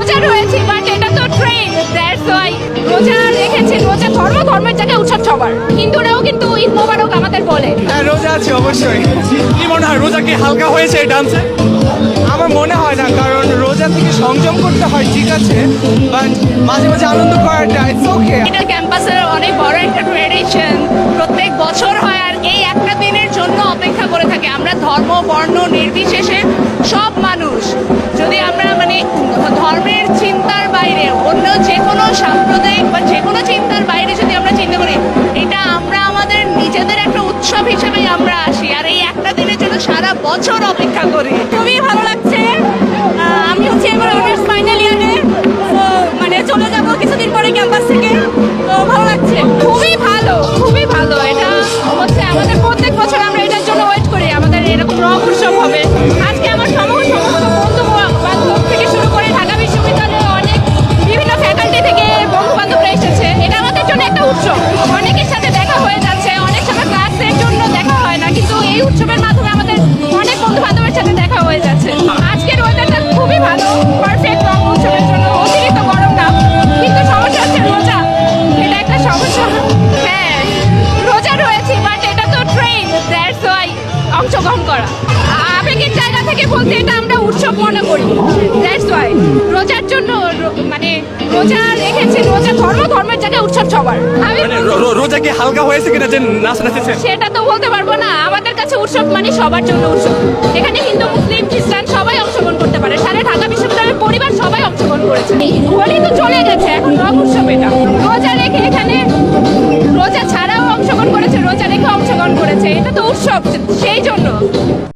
রোজা রয়েছি বাট এটা তো ট্রেন দ্যাটস ওয়াই রোজা রেখেছি রোজা ধর্ম ধর্মের জায়গায় উৎসব সবার। হিন্দুরাও কিন্তু ঈদ মোবারক আমাদের বলে। হ্যাঁ রোজা আছে অবশ্যই। কি মনে হয় রোজা কি হালকা হয়েছে এই ডান্সে আমার মনে হয় না কারণ রোজা থেকে সংযম করতে হয় ঠিক আছে বাট মাঝে মাঝে আনন্দ করাটা ইটস ওকে এটা ক্যাম্পাসের অনেক বড় একটা ট্রেডিশন প্রত্যেক বছর হয় আর এই একটা দিনের জন্য অপেক্ষা করে থাকে। আমরা ধর্ম বর্ণ নির্বিশেষে সব মানুষ। যদি আমরা সাম্প্রদায়িক বা যে কোনো চিন্তার বাইরে যদি আমরা চিন্তা করি, এটা আমরা আমাদের নিজেদের একটা উৎসব হিসেবেই আমরা আসি। আর এই একটা দিনের জন্য সারা বছর অপেক্ষা করি। খুবই ভালো লাগছে। আমি হচ্ছে এবার অনার্স ফাইনাল ইয়ারে মানে চলে যাব কিছুদিন পরে ক্যাম্পাস থেকে। অনেকের সাথে দেখা হয়ে যাচ্ছে, অনেক সময় ক্লাসের জন্য দেখা হয় না, কিন্তু এই উৎসবের মাধ্যমে আমাদের অনেক বন্ধু বান্ধবের সাথে দেখা হয়ে যাচ্ছে। আজকের ওয়েদারটা খুবই ভালো পারফেক্ট উৎসবের জন্য, অতিরিক্ত গরম না কিন্তু সমস্যা হচ্ছে রোজা। এটা একটা সমস্যা। হ্যাঁ রোজা রয়েছি বাট এটা তো ট্রেন দ্যাটস ওয়াই অংশগ্রহণ করা। আবেগের জায়গা থেকে বলতে এটা আমরা উৎসব মনে করি দ্যাটস ওয়াই রোজার জন্য মানে রোজা ছেড়ছে রোজা ধর্ম ধর্মের জায়গায় উৎসব সবার। মানে রোজা কি হালকা হয়েছে কিনা যে নাচ নাচেছে? সেটা তো বলতে পারব না। আমাদের কাছে উৎসব মানে সবার জন্য উৎসব। এখানে হিন্দু মুসলিম খ্রিস্টান সবাই অংশগ্রহণ করতে পারে। সারা ঢাকা বিশ্ববিদ্যালয়ের পরিবার সবাই অংশগ্রহণ করেছে। হোলি তো চলে গেছে এখন রং উৎসব এটা। রোজা রেখে এখানে রোজা ছাড়াও অংশগ্রহণ করেছে রোজা রেখে অংশগ্রহণ করেছে। এটা তো উৎসব। সেই